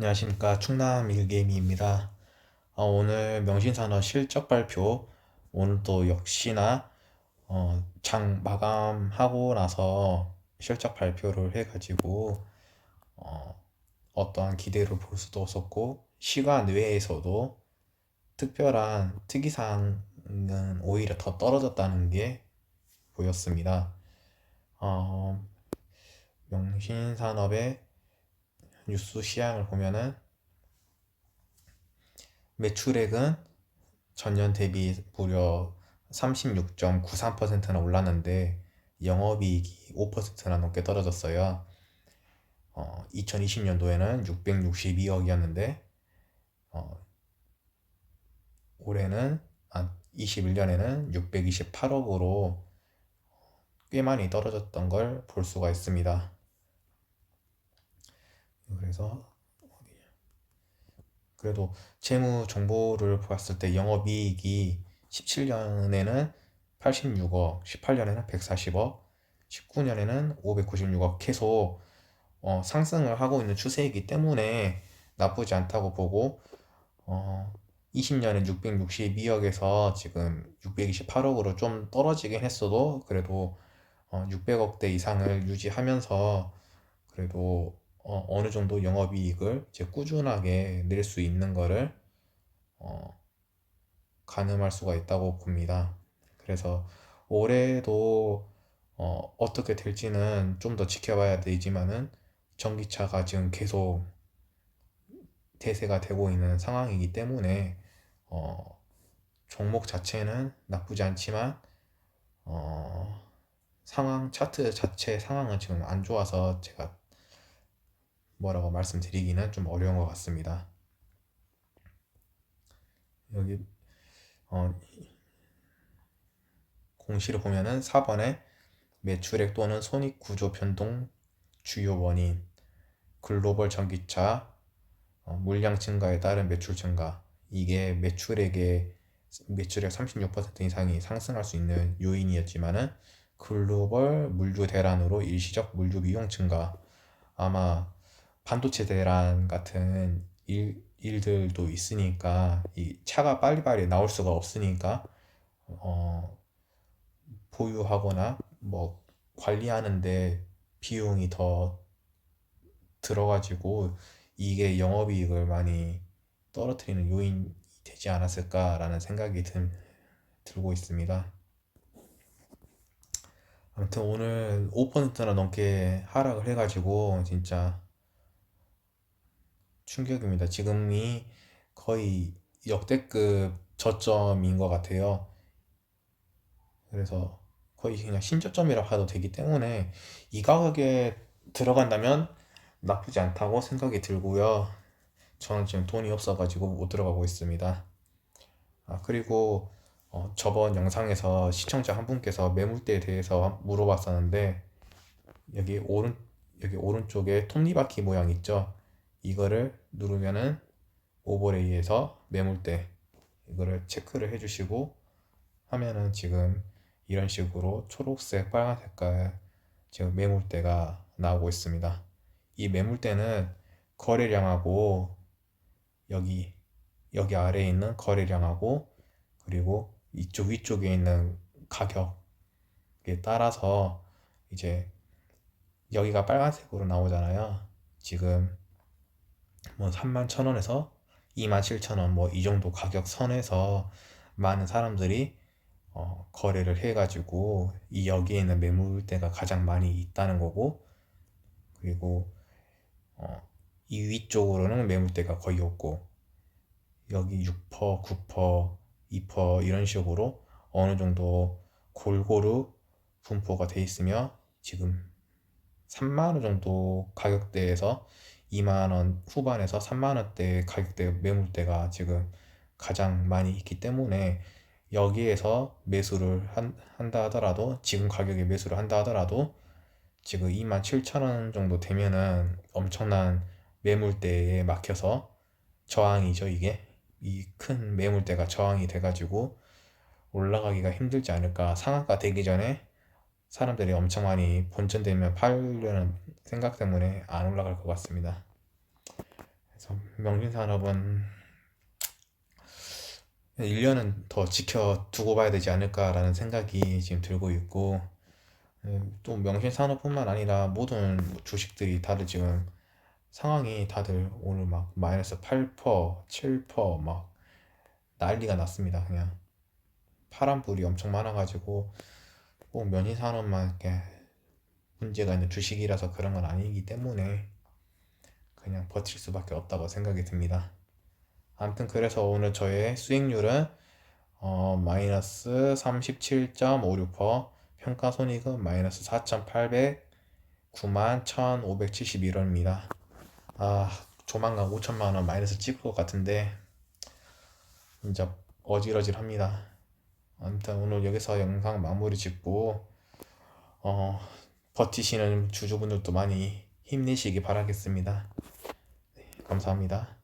안녕하십니까 충남 일개미입니다. 어, 오늘 명신산업 실적 발표 오늘 또 역시나 어, 장 마감하고 나서 실적 발표를 해가지고 어, 어떠한 기대를 볼 수도 없었고 시간 외에서도 특별한 특이사항은 오히려 더 떨어졌다는 게 보였습니다. 어, 명신산업의 뉴스 시향을 보면은 매출액은 전년 대비 무려 36.93%나 올랐는데 영업이익이 5%나 넘게 떨어졌어요. 어, 2020년도에는 662억이었는데 어, 올해는 아, 21년에는 628억으로 꽤 많이 떨어졌던 걸 볼 수가 있습니다. 그래서 그래도 재무 정보를 봤을 때 영업이익이 17년에는 86억, 18년에는 140억, 19년에는 596억 계속 어, 상승을 하고 있는 추세이기 때문에 나쁘지 않다고 보고 어, 20년에 662억에서 지금 628억으로 좀 떨어지긴 했어도 그래도 어, 600억대 이상을 유지하면서 그래도 어, 어느 정도 영업이익을 이제 꾸준하게 낼 수 있는 거를 어, 가늠할 수가 있다고 봅니다. 그래서 올해도 어, 어떻게 될지는 좀 더 지켜봐야 되지만은 전기차가 지금 계속 대세가 되고 있는 상황이기 때문에 어, 종목 자체는 나쁘지 않지만 어, 상황 차트 자체 상황은 지금 안 좋아서 제가 뭐라고 말씀드리기는 좀 어려운 것 같습니다. 여기 어, 공시를 보면은 4번에 매출액 또는 손익 구조 변동 주요 원인 글로벌 전기차 어, 물량 증가에 따른 매출 증가 이게 매출액의 매출액 36% 이상이 상승할 수 있는 요인이었지만은 글로벌 물류 대란으로 일시적 물류 비용 증가 아마 반도체 대란 같은 일, 일들도 있으니까 이 차가 빨리빨리 나올 수가 없으니까 어, 보유하거나 뭐 관리하는데 비용이 더 들어가지고 이게 영업이익을 많이 떨어뜨리는 요인이 되지 않았을까라는 생각이 든, 들고 있습니다. 아무튼 오늘 5%나 넘게 하락을 해가지고 진짜 충격입니다. 지금이 거의 역대급 저점인 것 같아요. 그래서 거의 그냥 신저점이라고 해도 되기 때문에 이 가격에 들어간다면 나쁘지 않다고 생각이 들고요. 저는 지금 돈이 없어가지고 못 들어가고 있습니다. 아, 그리고 어, 저번 영상에서 시청자 한 분께서 매물대에 대해서 물어봤었는데 여기 오른 여기 오른쪽에 톱니바퀴 모양 있죠? 이거를 누르면은 오버레이에서 매물대 이거를 체크를 해주시고 하면은 지금 이런 식으로 초록색, 빨간 색깔 지금 매물대가 나오고 있습니다. 이 매물대는 거래량하고 여기 여기 아래에 있는 거래량하고 그리고 이쪽 위쪽에 있는 가격에 따라서 이제 여기가 빨간색으로 나오잖아요. 지금 뭐 3만 천 원에서 2만 7천 원 뭐 이 정도 가격 선에서 많은 사람들이 어, 거래를 해가지고 이 여기에 있는 매물대가 가장 많이 있다는 거고 그리고 어, 이 위쪽으로는 매물대가 거의 없고 여기 6%, 9%, 2% 이런 식으로 어느 정도 골고루 분포가 돼 있으며 지금 3만 원 정도 가격대에서 2만 원 후반에서 3만 원대 가격대 매물대가 지금 가장 많이 있기 때문에 여기에서 매수를 한, 한다 하더라도 지금 가격에 매수를 한다 하더라도 지금 2만 7천 원 정도 되면은 엄청난 매물대에 막혀서 저항이죠 이게. 이 큰 매물대가 저항이 돼가지고 올라가기가 힘들지 않을까. 상한가 되기 전에 사람들이 엄청 많이 본전되면 팔려는 생각 때문에 안 올라갈 것 같습니다. 그래서 명신산업은 1년은 더 지켜두고 봐야 되지 않을까라는 생각이 지금 들고 있고 음, 또 명신산업뿐만 아니라 모든 주식들이 다들 지금 상황이 다들 오늘 막 마이너스 8%, 7%막 난리가 났습니다. 그냥 파란불이 엄청 많아가지고 꼭 면신산업만 이렇게 문제가 있는 주식이라서 그런 건 아니기 때문에 그냥 버틸 수밖에 없다고 생각이 듭니다. 아무튼 그래서 오늘 저의 수익률은 어, 마이너스 37.56% 평가 손익은 마이너스 4,809만 1,571원입니다. 아 조만간 5천만 원 마이너스 찍을 것 같은데 진짜 어질어질합니다. 아무튼 오늘 여기서 영상 마무리 짓고 어, 버티시는 주주분들도 많이 힘내시기 바라겠습니다. 네, 감사합니다.